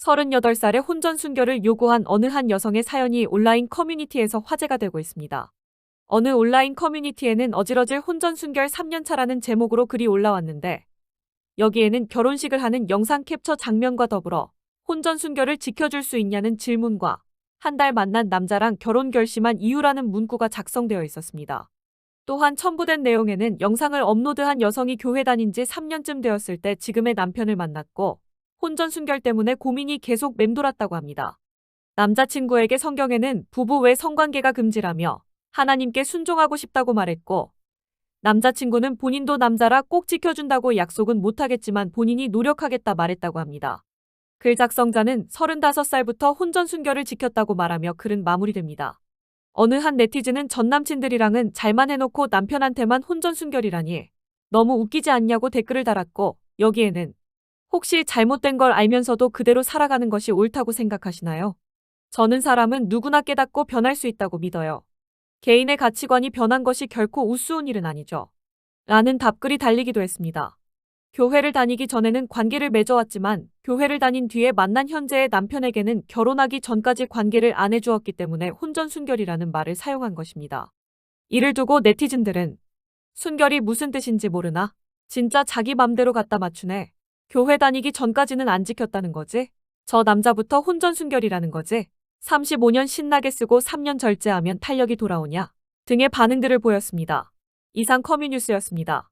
38살의 혼전 순결을 요구한 어느 한 여성의 사연이 온라인 커뮤니티에서 화제가 되고 있습니다. 어느 온라인 커뮤니티에는 어질어질 혼전 순결 3년차라는 제목으로 글이 올라왔는데 여기에는 결혼식을 하는 영상 캡처 장면과 더불어 혼전 순결을 지켜줄 수 있냐는 질문과 한 달 만난 남자랑 결혼 결심한 이유라는 문구가 작성되어 있었습니다. 또한 첨부된 내용에는 영상을 업로드한 여성이 교회 다닌 지 3년쯤 되었을 때 지금의 남편을 만났고 혼전 순결 때문에 고민이 계속 맴돌았다고 합니다. 남자친구에게 성경에는 부부 외 성관계가 금지라며 하나님께 순종하고 싶다고 말했고 남자친구는 본인도 남자라 꼭 지켜준다고 약속은 못하겠지만 본인이 노력하겠다 말했다고 합니다. 글 작성자는 35살부터 혼전 순결을 지켰다고 말하며 글은 마무리됩니다. 어느 한 네티즌은 전 남친들이랑은 잘만 해놓고 남편한테만 혼전 순결이라니 너무 웃기지 않냐고 댓글을 달았고 여기에는 혹시 잘못된 걸 알면서도 그대로 살아가는 것이 옳다고 생각하시나요? 저는 사람은 누구나 깨닫고 변할 수 있다고 믿어요. 개인의 가치관이 변한 것이 결코 우스운 일은 아니죠. 라는 답글이 달리기도 했습니다. 교회를 다니기 전에는 관계를 맺어왔지만 교회를 다닌 뒤에 만난 현재의 남편에게는 결혼하기 전까지 관계를 안 해주었기 때문에 혼전 순결이라는 말을 사용한 것입니다. 이를 두고 네티즌들은 순결이 무슨 뜻인지 모르나 진짜 자기 맘대로 갖다 맞추네. 교회 다니기 전까지는 안 지켰다는 거지? 저 남자부터 혼전 순결이라는 거지? 35년 신나게 쓰고 3년 절제하면 탄력이 돌아오냐? 등의 반응들을 보였습니다. 이상 커뮤니스였습니다.